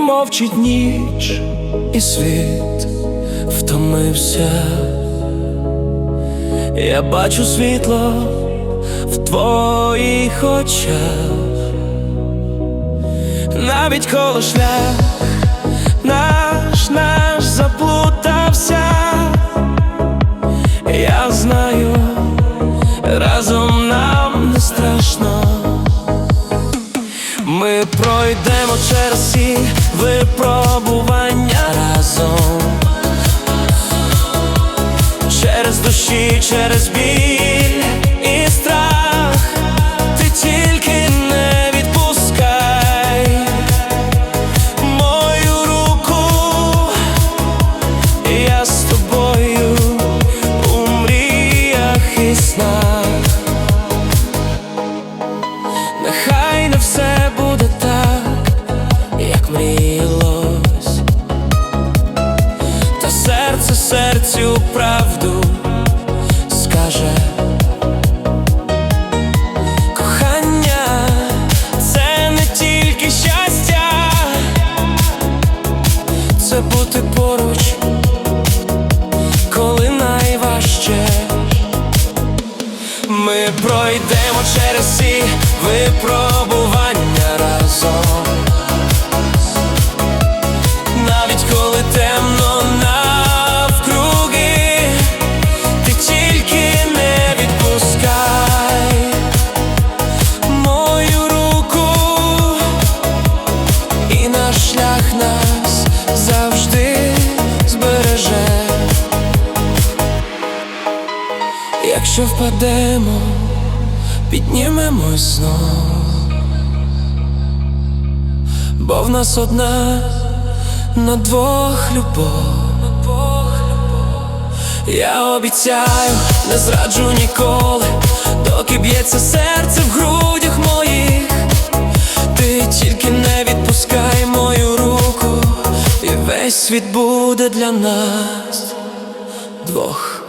мовчить ніч, і світ втомився. Я бачу світло в твоїх очах, навіть коли шлях наш наш заплутався, я знаю, Ми пройдемо через всі випробування разом. Через душі, через біль і страх, ти тільки не відпускай мою руку, я з тобою у мріях і снах. Правду скаже. Кохання це не тільки щастя, це бути поруч, коли найважче. Ми пройдемо через всі випробування разом. Якщо впадемо, піднімемось знов, бо в нас одна на двох любов. Я обіцяю, не зраджу ніколи, доки б'ється серце в грудях моїх. Ти тільки не відпускай мою руку, і весь світ буде для нас двох.